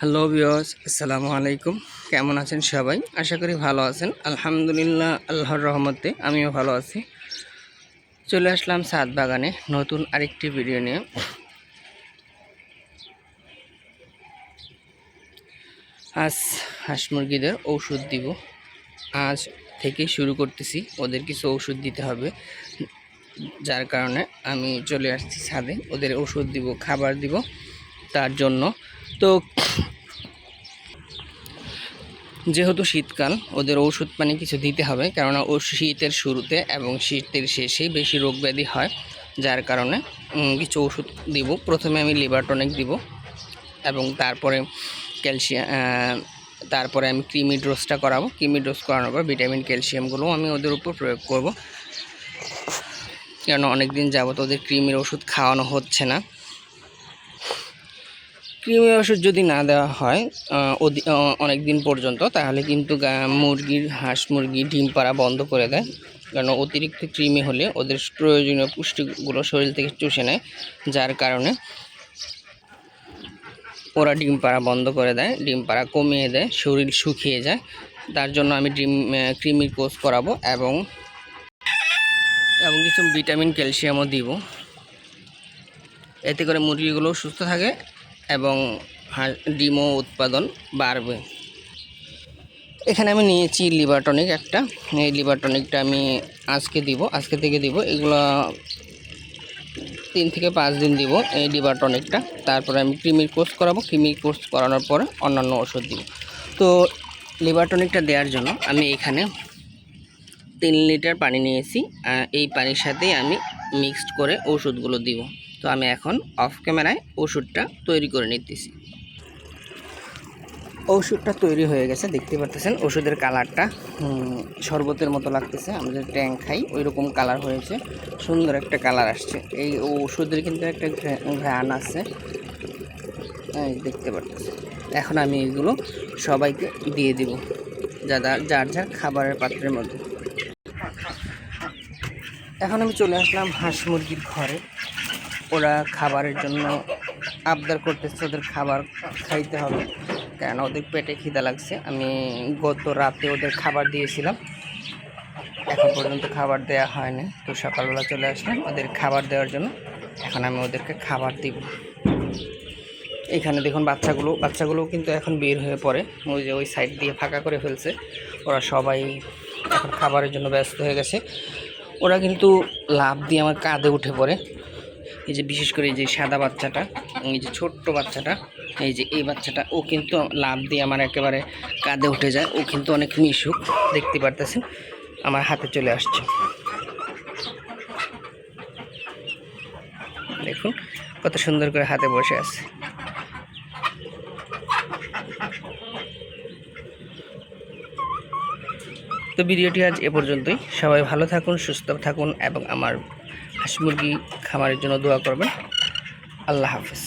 Hello বিয়স আসসালামু আলাইকুম। কেমন আছেন সবাই? আশা করি ভালো আছেন। আলহামদুলিল্লাহ, আল্লাহর রহমতে আমিও ভালো আছি। চলে আসলাম সাত বাগানে নতুন আরেকটি ভিডিও নিয়ে। আজ হাঁস মুরগিদের ঔষধ দিব। আজ থেকে শুরু করতেছি। ওদের কিছু ওষুধ দিতে হবে। যার কারণে আমি চলে আসছি ছাদে। ওদের ওষুধ দিব, খাবার দিব তার জন্য। তো যেহেতু শীতকাল, ওদের ওষুধ পানি কিছু দিতে হবে, কেননা ও শীতের শুরুতে এবং শীতের শেষেই বেশি রোগ ব্যাধি হয়, যার কারণে কিছু ওষুধ দিব। প্রথমে আমি লিভার টনিক দিব এবং তারপরে ক্যালসিয়াম তারপরে আমি ক্রিমি ডোজটা করাবো। ক্রিমি ডোজ করানোর পর ভিটামিন, ক্যালসিয়ামগুলো আমি ওদের উপর প্রয়োগ করব। কেন অনেক দিন যাবত ওদের ক্রিমির ওষুধ খাওয়ানো হচ্ছে না। কৃমি ওষুধ যদি না দেওয়া হয় অনেক দিন পর্যন্ত, তাহলে কিন্তু মুরগির হাঁস, মুরগি, ডিম পাড়া বন্ধ করে দেয়। কারণ অতিরিক্ত কৃমি হলে ওদের প্রয়োজনীয় পুষ্টিগুলো শরীর থেকে চুষে নেয়, যার কারণে ওরা ডিম পাড়া বন্ধ করে দেয়, ডিম পাড়া কমিয়ে দেয়, শরীর শুকিয়ে যায়। তার জন্য আমি ডিম কৃমির কোর্স করাবো এবং এবং কিছু ভিটামিন, ক্যালসিয়ামও দিব। এতে করে মুরগিগুলো সুস্থ থাকে। এবং ডিমও উৎপাদন বাড়বে। এখানে আমি নিয়েছি লিভার টনিক একটা। এই লিভার টনিকটা আমি আজকে দিব, আজকে থেকে দিব। এগুলো তিন থেকে পাঁচ দিন দিব এই লিভার টনিকটা তারপরে আমি ক্রিমির কোর্স করাবো। ক্রিমির কোর্স করানোর পরে অন্যান্য ওষুধ দিব। তো লিভার টনিকটা দেওয়ার জন্য আমি এখানে তিন লিটার পানি নিয়েছি। এই পানির সাথেই আমি মিক্সড করে ওষুধগুলো দিব। তো আমি এখন অফ ক্যামেরায় ওষুধটা তৈরি করে নিতেছি। ওষুধটা তৈরি হয়ে গেছে, দেখতে পাচ্ছেন ওষুধের কালারটা শরবতের মতো লাগতেছে। আমরা যে ট্যাঙ্ক খাই ওই রকম কালার হয়েছে। সুন্দর একটা কালার আসছে। এই ওষুধের কিন্তু একটা ঘ্রা- ঘ্রাণ আছে। দেখতে পাচ্ছেন এখন আমি এগুলো সবাইকে দিয়ে দিব যারা যার যার খাবারের পাত্রের মধ্যে। এখন আমি চলে আসলাম হাঁস মুরগির ঘরে। ওরা খাবারের জন্য আবদার করতেছে, ওদের খাবার খাইতে হবে। কেন? ওদের পেটে খিদা লাগছে। আমি গত রাতে ওদের খাবার দিয়েছিলাম। এখন পর্যন্ত খাবার দেওয়া হয়নি। তো সকালবেলা চলে আসলাম ওদের খাবার দেওয়ার জন্য। এখন আমি ওদেরকে খাবার দিব। এখানে দেখুন বাচ্চাগুলো বাচ্চাগুলো কিন্তু এখন বের হয়ে পড়ে। ওই যে ওই সাইড দিয়ে ফাঁকা করে ফেলছে। ওরা সবাই এখন খাবারের জন্য ব্যস্ত হয়ে গেছে। ওরা কিন্তু লাভ দিয়ে আমার কাঁধে উঠে পড়ে। এই যে বিশেষ করে এই যে সাদা বাচ্চাটা, এই যে ছোট্ট বাচ্চাটা, এই যে এই বাচ্চাটা, ও কিন্তু লাভ দিয়ে আমার একেবারে কাঁধে উঠে যায়। ও কিন্তু অনেক মিশুক, দেখতে পারতেছেন? আমার হাতে চলে আসছে। দেখুন, কত সুন্দর করে হাতে বসে আছে। তো ভিডিওটি আজ এ পর্যন্তই। সবাই ভালো থাকুন, সুস্থ থাকুন এবং আমার হাঁস মুরগি খামারের জন্য দোয়া করবেন। আল্লাহ হাফেজ।